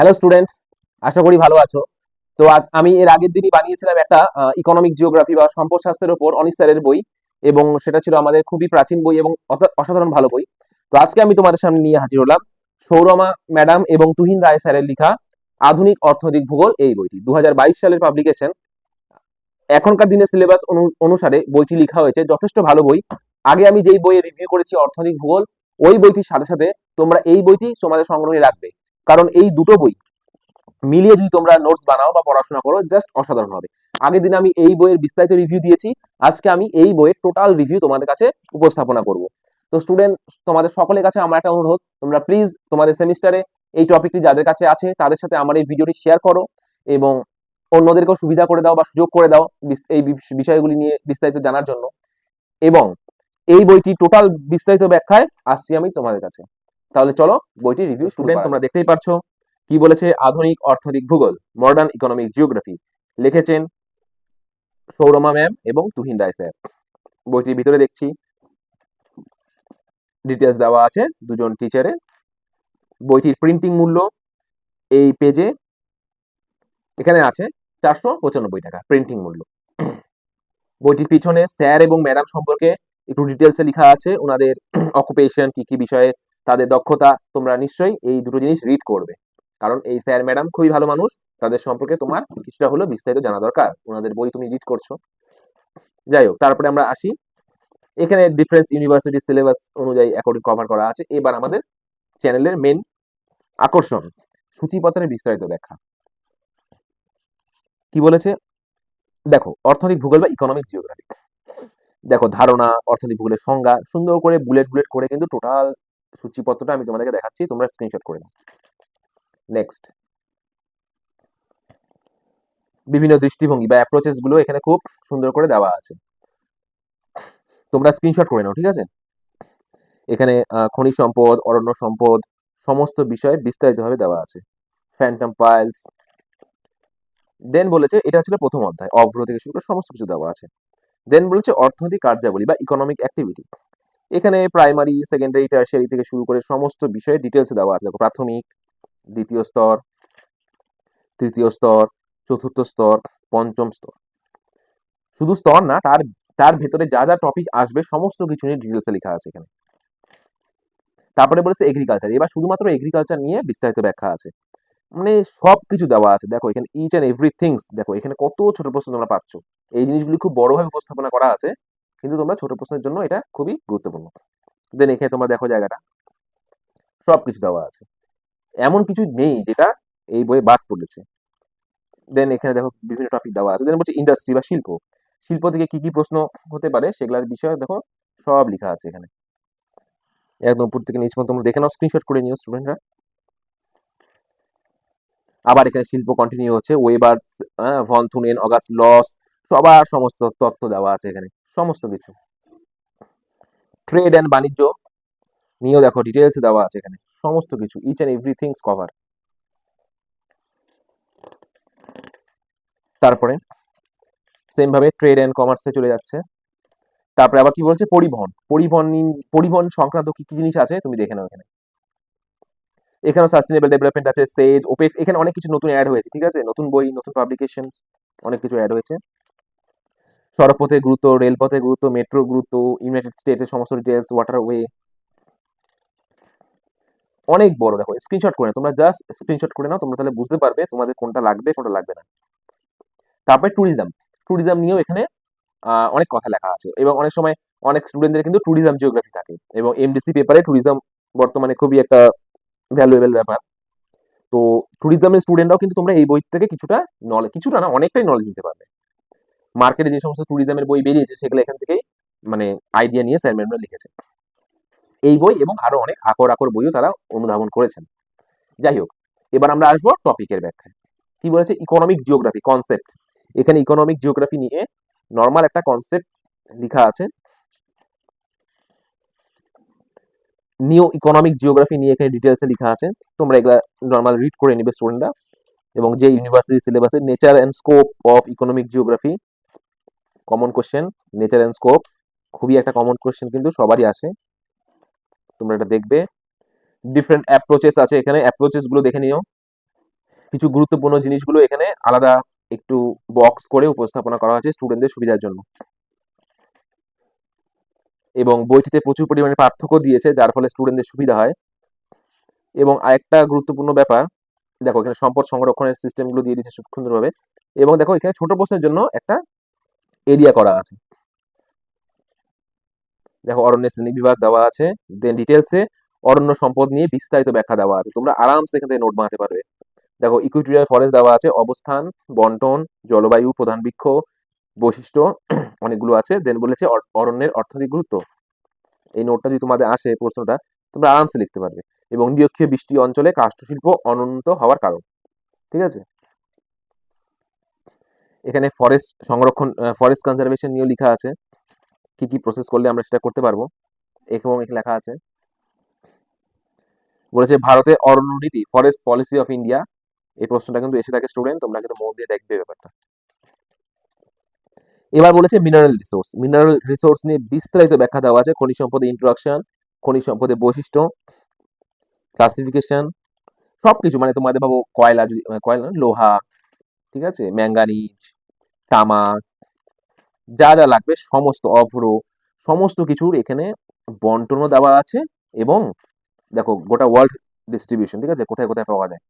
Hello student আশা করি ভালো আছো। তো আমি এর আগের দিনই বানিয়েছিলাম একটা ইকোনমিক জিওগ্রাফি বা সম্পদ শাস্ত্রের উপর অনিশ স্যারের বই এবং সেটা ছিল আমাদের খুবই প্রাচীন বই এবং অসাধারণ ভালো বই। তো আজকে আমি তোমাদের সামনে নিয়ে হাজির হলাম সৌরমা ম্যাডাম এবং তুহিন রায় স্যারের লেখা আধুনিক অর্থনৈতিক ভূগোল এই বইটি। দু হাজার বাইশ সালের পাবলিকেশন এখনকার দিনের সিলেবাস অনুসারে বইটি লেখা হয়েছে। যথেষ্ট ভালো বই। আগে আমি যেই বইয়ে রিভিউ করেছি অর্থনৈতিক ভূগোল, ওই বইটির সাথে সাথে তোমরা এই বইটি তোমাদের সংগ্রহে রাখবে। কারণ এই দুটো বই মিলিয়ে যদি তোমরা নোটস বানাও বা পড়াশোনা করো জাস্ট অসাধারণ হবে। আগের দিন আমি এই বইয়ের বিস্তারিত রিভিউ দিয়েছি, আজকে আমি এই বইয়ের টোটাল রিভিউ তোমাদের কাছে উপস্থাপনা করব। তো স্টুডেন্ট তোমাদের সকলের কাছে আমার একটা অনুরোধ, তোমরা প্লিজ তোমাদের সেমিস্টারে এই টপিকটি যাদের কাছে আছে, তাদের সাথে আমার এই ভিডিওটি শেয়ার করো এবং অন্যদেরকেও সুবিধা করে দাও বা সুযোগ করে দাও এই বিষয়গুলি নিয়ে বিস্তারিত জানার জন্য। এবং এই বইটি টোটাল বিস্তারিত ব্যাখ্যায় আসছি আমি তোমাদের কাছে। তাহলে চলো বইটি রিভিউ স্টুডেন্ট তোমরা দেখতেই পারছ কি বলেছে আধুনিক অর্থনৈতিক ভূগোল মডার্ন ইকোনমিক জিওগ্রাফি লিখেছেন সৌরমা ম্যাম এবং তুহিন রায় স্যার। বইটির ভিতরে দেখছি ডিটেলস দেওয়া আছে দুজন টিচারের বইটির প্রিন্টিং মূল্য এই পেজে এখানে আছে চারশো পঁচানব্বই টাকা প্রিন্টিং মূল্য। বইটির পিছনে স্যার এবং ম্যাডাম সম্পর্কে একটু ডিটেলসে লেখা আছে। ওনাদের অকুপেশন কি কি বিষয়ে তাদের দক্ষতা তোমরা নিশ্চয়ই এই দুটো জিনিস রিড করবে। কারণ এই স্যার ম্যাডাম খুবই ভালো মানুষ, তাদের সম্পর্কে তোমার কিছুটা হলেও বিস্তারিত জানা দরকার। ওনাদের বই তুমি রিড করছ। যাই হোক, তারপরে আমরা আসি। এখানে ডিফারেন্স ইউনিভার্সিটি সিলেবাস অনুযায়ী অ্যাকর্ডিং কভার করা আছে। এবার আমাদের চ্যানেলের মেন আকর্ষণ, সূচিপত্রের বিস্তারিত ব্যাখ্যা কি বলেছে? দেখো অর্থনৈতিক ভূগোল বা ইকোনমিক জিওগ্রাফি দেখো, ধারণা অর্থনৈতিক ভূগোলের সংজ্ঞা, সুন্দর করে বুলেট বুলেট করে কিন্তু টোটাল সূচিপত্রটা আমি তোমাদেরকে দেখাচ্ছি, তোমরা স্ক্রিনশট করে নাও। নেক্সট বিভিন্ন দৃষ্টিভঙ্গি বা অ্যাপ্রোচেসগুলো এখানে খুব সুন্দর করে দেওয়া আছে। তোমরা স্ক্রিনশট করে নাও, ঠিক আছে? এখানে খনিজ সম্পদ, অরণ্য সম্পদ, সমস্ত বিষয়ে বিস্তারিতভাবে দেওয়া আছে। ফ্যান্টম পাইলস দেন বলেছে, এটা ছিল প্রথম অধ্যায়, অগ্রহ থেকে শুরু করে সমস্ত কিছু দেওয়া আছে। দেন বলেছে, অর্থনৈতিক কার্যাবলী বা ইকোনমিক অ্যাক্টিভিটি এখানে প্রাইমারি সেকেন্ডারি টার্সিয়ারি থেকে শুরু করে সমস্ত বিষয়ে ডিটেলস দেওয়া আছে। দেখো, প্রাথমিক, দ্বিতীয় স্তর, তৃতীয় স্তর, চতুর্থ স্তর, পঞ্চম স্তর। শুধু স্তর না, তার তার ভেতরে যা যা টপিক আসবে, সমস্ত কিছু নিয়ে ডিটেলসে লেখা আছে এখানে। তারপরে বলেছে এগ্রিকালচার এবার শুধুমাত্র এগ্রিকালচার নিয়ে বিস্তারিত ব্যাখ্যা আছে। মানে সব কিছু দেওয়া আছে। দেখো, এখানে ইচ অ্যান্ড এভরিথিংস দেখো, এখানে কত ছোট প্রশ্ন তোমরা পাচ্ছ। এই জিনিসগুলি খুব বড়ভাবে উপস্থাপনা করা আছে। কিন্তু তোমরা ছোট প্রশ্নের জন্য এটা খুবই গুরুত্বপূর্ণ। দেন এখানে তোমরা দেখো জায়গাটা। সব কিছু দেওয়া আছে। এমন কিছু নেই যেটা এই বইয়ে বাদ পড়েছে। দেন এখানে দেখো বিভিন্ন টপিক দেওয়া আছে। দেন বলছে ইন্ডাস্ট্রি বা শিল্প। শিল্প থেকে কি কি প্রশ্ন হতে পারে সেগুলোর বিষয়ে দেখো সব লেখা আছে এখানে। একদম উপর থেকে নিচ তোমরা দেখে নাও স্ক্রিনশট করে নিও স্টুডেন্টরা আবার এখানে শিল্প কন্টিনিউ হচ্ছে। Weber von Thunen August Losch সবার সমস্ত তথ্য দেওয়া আছে এখানে। সমস্ত কিছু। ট্রেড অ্যান্ড বাণিজ্য নিয়েও দেখো ডিটেলস দেওয়া আছে এখানে। সমস্ত কিছু ইচ অ্যান্ড এভরিথিংস কভার তারপরে সেম ভাবে ট্রেড অ্যান্ড কমার্সে চলে যাচ্ছে। তারপরে আবার কি বলছে? পরিবহন। পরিবহন পরিবহন সংক্রান্ত কি কি জিনিস আছে? তুমি দেখে নাও এখানে। এখানে সাস্টেনেবল ডেভেলপমেন্ট আছে সেজ ওপেক এখানে অনেক কিছু নতুন অ্যাড হয়েছে, ঠিক আছে? নতুন বই, নতুন পাবলিকেশন অনেক কিছু অ্যাড হয়েছে। সড়কপথের গুরুত্ব, রেলপথে গুরুত্ব মেট্রো গুরুত্ব ইউনাইটেড স্টেটের সমস্ত ডিটেলস ওয়াটারওয়ে অনেক বড় দেখো স্ক্রিনশট করে তোমরা জাস্ট স্ক্রিনশট করে নাও, তোমরা তাহলে বুঝতে পারবে তোমাদের কোনটা লাগবে কোনটা লাগবে না। তারপরে ট্যুরিজম ট্যুরিজম নিয়েও এখানে অনেক কথা লেখা আছে এবং অনেক সময় অনেক স্টুডেন্টদের কিন্তু ট্যুরিজম জিওগ্রাফি থাকে এবং এমডিসি পেপারে ট্যুরিজম বর্তমানে খুবই একটা ভ্যালুয়েবল ব্যাপার। তো ট্যুরিজমের স্টুডেন্টরাও কিন্তু তোমরা এই বই থেকে কিছুটা নলেজ কিছুটা না, অনেকটাই নলেজ নিতে পারবে। মার্কেটে যে সমস্ত ট্যুরিজমের বই বেরিয়েছে, সেগুলো এখান থেকেই মানে আইডিয়া নিয়ে স্যার ম্যামরা লিখেছে। এই বই এবং আরও অনেক আকর আকর বইও তারা অনুধাবন করেছেন। যাই হোক, এবার আমরা আসব টপিকের ব্যাখ্যায়। কি বলেছে? ইকোনমিক জিওগ্রাফি কনসেপ্ট এখানে ইকোনমিক জিওগ্রাফি নিয়ে নর্মাল একটা কনসেপ্ট লেখা আছে। নিউ ইকোনমিক জিওগ্রাফি নিয়ে এখানে ডিটেলসে লেখা আছে। তোমরা এগুলা নর্মাল রিড করে নিবে স্টুডেন্টরা এবং যে ইউনিভার্সিটি সিলেবাসে nature and scope of economic geography common question nature and scope খুবই একটা কমন কোশ্চেন কিন্তু সবারই আসে। তোমরা এটা দেখবে। ডিফারেন্ট অ্যাপ্রোচেস আছে এখানে। অ্যাপ্রোচেসগুলো দেখে নিও। কিছু গুরুত্বপূর্ণ জিনিসগুলো এখানে আলাদা একটু বক্স করে উপস্থাপনা করা হয়েছে স্টুডেন্টদের সুবিধার জন্য। এবং বইটিতে প্রচুর পরিমাণে পার্থক্য দিয়েছে, যার ফলে স্টুডেন্টদের সুবিধা হয়। এবং আরেকটা গুরুত্বপূর্ণ ব্যাপার, দেখো এখানে সম্পদ সংরক্ষণের সিস্টেমগুলো দিয়ে দিয়েছে সুন্দরভাবে। এবং দেখো এখানে ছোট প্রশ্নের জন্য একটা এরিয়া করা আছে। দেখো অরণ্যের শ্রেণি বিভাগ দেওয়া আছে দেন ডিটেলসে অরণ্য সম্পদ নিয়ে বিস্তারিত ব্যাখ্যা দেওয়া আছে। তোমরা আরামসে এখান থেকে নোট বানাতে পারবে। দেখো ইকুইটোরিয়াল ফরেস্ট দেওয়া আছে, অবস্থান, বন্টন, জলবায়ু, প্রধান বৃক্ষ, বৈশিষ্ট্য অনেকগুলো আছে। দেন বলেছে অরণ্যের অর্থনৈতিক গুরুত্ব। এই নোটটা যদি তোমাদের আসে প্রশ্নটা, তোমরা আরামসে লিখতে পারবে। এবং নিরক্ষীয় বৃষ্টি অঞ্চলে কাষ্ঠশিল্প অনুন্নত হওয়ার কারণ। ঠিক আছে? এখানে ফরেস্ট সংরক্ষণ ফরেস্ট কনজারভেশন নিয়েও লেখা আছে। কি কি প্রসেস করলে আমরা সেটা করতে পারব। এবং এখানে লেখা আছে। বলেছে ভারতের অরণ্য নীতি ফরেস্ট পলিসি অফ ইন্ডিয়া এই প্রশ্নটা কিন্তু এসে থাকে স্টুডেন্ট তোমরা কিন্তু মন দিয়ে দেখবে ব্যাপারটা। এবার বলেছে মিনারেল রিসোর্স মিনারেল রিসোর্স নিয়ে বিস্তারিত ব্যাখ্যা দেওয়া আছে। খনিজ সম্পদের ইন্ট্রোডাকশন খনিজ সম্পদের বৈশিষ্ট্য ক্লাসিফিকেশন সবকিছু। মানে তোমাদের ভাবো কয়লা যদি, কয়লা লোহা ঠিক আছে? ম্যাঙ্গানিজ তামাক, যা যা লাগবে, সমস্ত অভ্র, সমস্ত কিছুর এখানে বন্টনও দেওয়া আছে এবং দেখো, গোটা ওয়ার্ল্ড ডিস্ট্রিবিউশন ঠিক আছে? কোথায় কোথায় পাওয়া যায়।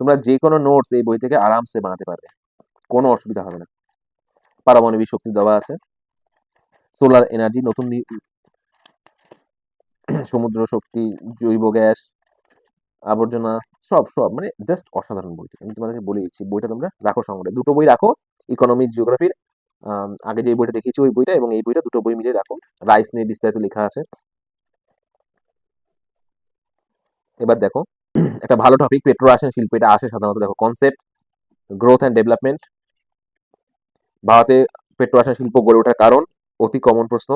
তোমরা যে কোনো নোটস এই বই থেকে আরামসে বানাতে পারবে। কোনো অসুবিধা হবে না। পারমাণবিক শক্তি দেওয়া আছে। সোলার এনার্জি নতুন সমুদ্র শক্তি, জৈব গ্যাস, আবর্জনা সব সব মানে জাস্ট অসাধারণ বইটা। আমি তোমাদেরকে বলে দিচ্ছি, বইটা তোমরা রাখো সংগ্রহে। দুটো বই রাখো ইকোনমিক্স জিওগ্রাফির আগে যে বইটা দেখিয়েছি ওই বইটা এবং এই বইটা দুটো বই মিলিয়ে রাখো। রাইস নিয়ে বিস্তারিত লেখা আছে। এবার দেখো, একটা ভালো টপিক পেট্রো রাসায়ন শিল্প। এটা আসে সাধারণত, দেখো কনসেপ্ট গ্রোথ অ্যান্ড ডেভেলপমেন্ট ভারতে পেট্রো রাসায়ন শিল্প গড়ে ওঠার কারণ, অতি কমন প্রশ্ন।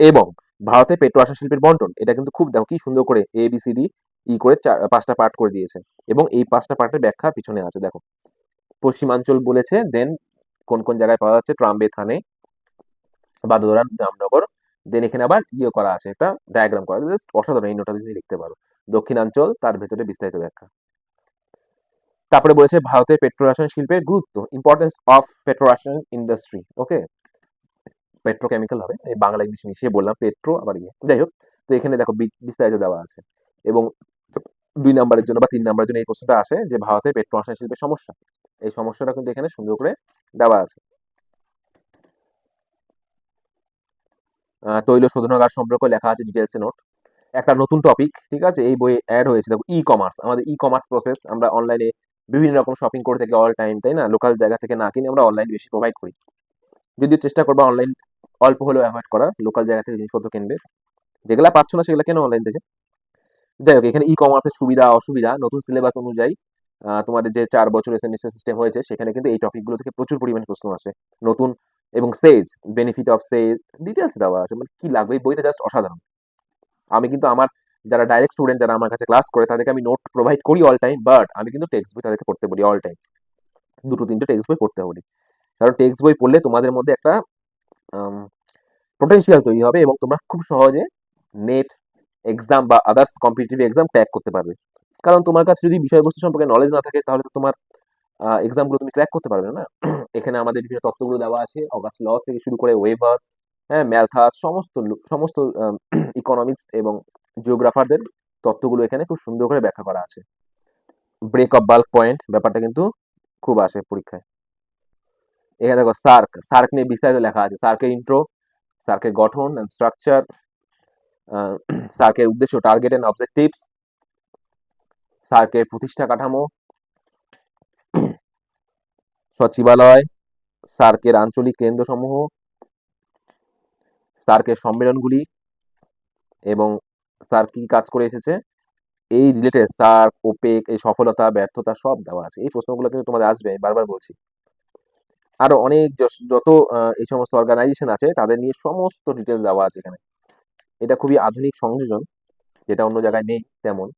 এবং ভারতে পেট্রো রাসায়ন শিল্পের বন্টন, এটা কিন্তু খুব, দেখো, কি সুন্দর করে A B C D E করে চার- পাঁচটা পার্ট করে দিয়েছে। এবং এই পাঁচটা পার্টের ব্যাখ্যা পিছনে আছে, দেখো। পশ্চিমাঞ্চল বলেছে দেন কোন কোন জায়গায় পাওয়া যাচ্ছে? ট্রাম্বে থানে, বাদোদরা, জামনগর দেন এখানে আবার ইয়ে করা আছে, একটা ডায়াগ্রাম করা জাস্ট অসাধারণ, এই নোটটা তুমি লিখতে পারো। দক্ষিণাঞ্চল, তার ভেতরে বিস্তারিত ব্যাখ্যা। তারপরে বলেছে, ভারতের পেট্রো রাসায়ন শিল্পের গুরুত্ব ইম্পর্টেন্স অফ পেট্রো রাসায়ন ইন্ডাস্ট্রি ওকে পেট্রোকেমিক্যাল হবে, এই বাংলা ইংলিশ মিশিয়ে বললাম পেট্রো আবার ইয়ে। যাই হোক, তো এখানে দেখো বিস্তারিত দেওয়া আছে। এবং দুই নাম্বারের জন্য বা তিন নাম্বারের জন্য এই প্রশ্নটা আসে যে ভারতে পেট্রো রাসায়ন শিল্পের সমস্যা, এই সমস্যাটা কিন্তু এখানে সুন্দর করে দেওয়া আছে। তৈল শোধনাগার সম্পর্কে লেখা আছে ডিটেলসে নোট একটা নতুন টপিক ঠিক আছে? এই বইয়ে অ্যাড হয়েছে। দেখো ই কমার্স আমাদের ই কমার্স প্রসেস আমরা অনলাইনে বিভিন্ন রকম শপিং করে থাকি অল টাইম তাই না? লোকাল জায়গা থেকে না কিনে আমরা অনলাইন বেশি প্রোভাইড করি। যদি চেষ্টা করবা অনলাইন অল্প হলেও অ্যাভয়েড করা লোকাল জায়গা থেকে জিনিসপত্র কিনবে। যেগুলা পাচ্ছ না সেগুলো কেন অনলাইন থেকে? যাই হোক, এখানে ই কমার্সের সুবিধা, অসুবিধা, নতুন সিলেবাস অনুযায়ী তোমাদের যে চার বছর এসএমএস সিস্টেম হয়েছে, সেখানে কিন্তু এই টপিকগুলো থেকে প্রচুর পরিমাণে প্রশ্ন আসে। নতুন এবং SEZ benefit of SEZ details দেওয়া আছে। মানে কি লাগবে? এই বইটা জাস্ট অসাধারণ। আমি কিন্তু আমার যারা ডাইরেক্ট স্টুডেন্ট যারা আমার কাছে ক্লাস করে, তাদেরকে আমি নোট প্রোভাইড করি অল টাইম বাট আমি কিন্তু টেক্সট বই তাদেরকে পড়তে বলি অল টাইম দুটো, তিনটে টেক্সট বই পড়তে বলি। কারণ টেক্সট বই পড়লে তোমাদের মধ্যে একটা পোটেনশিয়াল তৈরি হবে এবং তোমরা খুব সহজে নেট এক্সাম বা আদার্স কম্পিটিটিভ এক্সাম ট্র্যাক করতে পারবে। কারণ তোমার কাছে যদি বিষয়বস্তু সম্পর্কে নলেজ না থাকে, তাহলে তো তোমার এক্সামগুলো তুমি ক্র্যাক করতে পারবে না। এখানে আমাদের বিভিন্ন তত্ত্বগুলো দেওয়া আছে। অগাস্ট লস থেকে শুরু করে ওয়েবার হ্যাঁ ম্যালথাস সমস্ত সমস্ত ইকোনমিক্স এবং জিওগ্রাফারদের তত্ত্বগুলো এখানে খুব সুন্দর করে ব্যাখ্যা করা আছে। ব্রেক অফ বাল্ক পয়েন্ট ব্যাপারটা কিন্তু খুব আসে পরীক্ষায়। এখানে দেখো, সার্ক সার্ক নিয়ে বিস্তারিত লেখা আছে। সার্কের ইন্ট্রো সার্কের গঠন অ্যান্ড স্ট্রাকচার সার্কের উদ্দেশ্য টার্গেট অ্যান্ড অবজেক্টিভস সার্কের প্রতিষ্ঠা কাঠামো, সচিবালয় সার্কের আঞ্চলিক কেন্দ্রসমূহ সার্কের সম্মেলনগুলি এবং স্যার কি কাজ করে এসেছে? এই রিলেটেড সার্ক ওপেক এই সফলতা, ব্যর্থতা সব দেওয়া আছে। এই প্রশ্নগুলো কিন্তু তোমাদের আসবে বারবার বলছি। আরও অনেক যত এই সমস্ত অর্গানাইজেশন আছে, তাদের নিয়ে সমস্ত ডিটেলস দেওয়া আছে এখানে। এটা খুবই আধুনিক সংযোজন, যেটা অন্য জায়গায় নেই তেমন।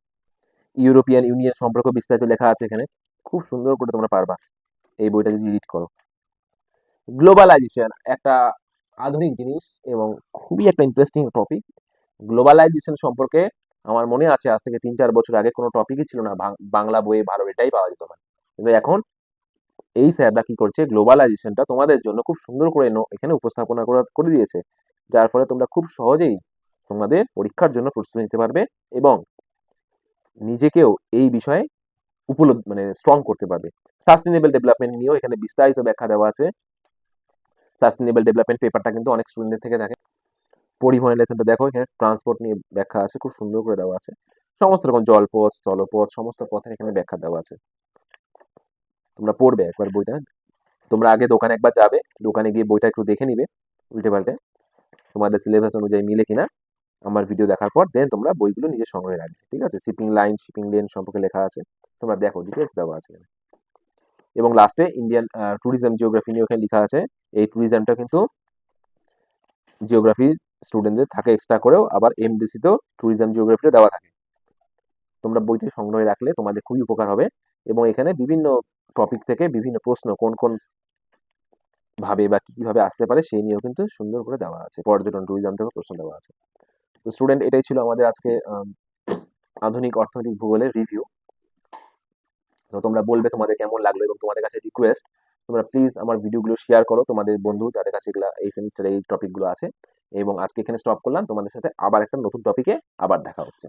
ইউরোপিয়ান ইউনিয়ন সম্পর্কে বিস্তারিত লেখা আছে এখানে। খুব সুন্দর করে তোমরা পারবা এই বইটা যদি রিড করো। গ্লোবালাইজেশন একটা আধুনিক জিনিস এবং খুবই একটা ইন্টারেস্টিং টপিক গ্লোবালাইজেশন সম্পর্কে আমার মনে আছে আজ থেকে তিন চার বছর আগে কোনো টপিকই ছিল না। বাংলা বইয়ে ভালো এটাই পাওয়া যেত না। কিন্তু এখন এই স্যাররা কি করছে? গ্লোবালাইজেশনটা তোমাদের জন্য খুব সুন্দর করে এখানে উপস্থাপনা করে দিয়েছে। যার ফলে তোমরা খুব সহজেই তোমাদের পরীক্ষার জন্য প্রস্তুতি নিতে পারবে এবং নিজেকেও এই বিষয়ে উপলব্ধ মানে স্ট্রং করতে পারবে। সাস্টেনেবল ডেভেলপমেন্ট নিয়েও এখানে বিস্তারিত ব্যাখ্যা দেওয়া আছে। সাস্টেনেবল ডেভেলপমেন্ট পেপারটা কিন্তু অনেক স্টুডেন্টদের থেকে থাকে। পরিবহন লেসনটা দেখো, এখানে ট্রান্সপোর্ট নিয়ে ব্যাখ্যা আছে, খুব সুন্দর করে দেওয়া আছে। সমস্ত রকম জলপথ, স্থলপথ, সমস্ত পথের এখানে ব্যাখ্যা দেওয়া আছে। তোমরা পড়বে একবার বইটা। তোমরা আগে দোকানে একবার যাবে, দোকানে গিয়ে বইটা একটু দেখে নিবে, উল্টে পাল্টে। তোমাদের সিলেবাস অনুযায়ী মিলে কিনা। আমার ভিডিও দেখার পর দেন তোমরা বইগুলো নিজে সংগ্রহে রাখবে, ঠিক আছে? শিপিং লাইন শিপিং লেন সম্পর্কে লেখা আছে। তোমরা দেখো ডিটেলস দেওয়া আছে এবং লাস্টে ইন্ডিয়ান ট্যুরিজম জিওগ্রাফি নিয়ে ওখানে লেখা আছে। এই ট্যুরিজমটা কিন্তু জিওগ্রাফি স্টুডেন্টদের থাকে এক্সট্রা করেও, আবার এমডিসিতেও ট্যুরিজম জিওগ্রাফিতে দেওয়া থাকে। তোমরা বইটি সংগ্রহে রাখলে তোমাদের খুবই উপকার হবে। এবং এখানে বিভিন্ন টপিক থেকে বিভিন্ন প্রশ্ন, কোন কোন ভাবে বা কীভাবে আসতে পারে, সেই নিয়েও কিন্তু সুন্দর করে দেওয়া আছে। পর্যটন ট্যুরিজম থেকে প্রশ্ন দেওয়া আছে। তো স্টুডেন্ট এটাই ছিল আমাদের আজকে আধুনিক অর্থনৈতিক ভূগোলের রিভিউ তো তোমরা বলবে তোমাদের কেমন লাগল এবং তোমাদের কাছে রিকোয়েস্ট তোমরা প্লিজ আমার ভিডিওগুলো শেয়ার করো, তোমাদের বন্ধু যাদের কাছে এগুলো এই সেমিস্টারে এই টপিকগুলো আছে। এবং আজকে এখানে স্টপ করলাম। তোমাদের সাথে আবার একটা নতুন টপিকে আবার দেখা হচ্ছে।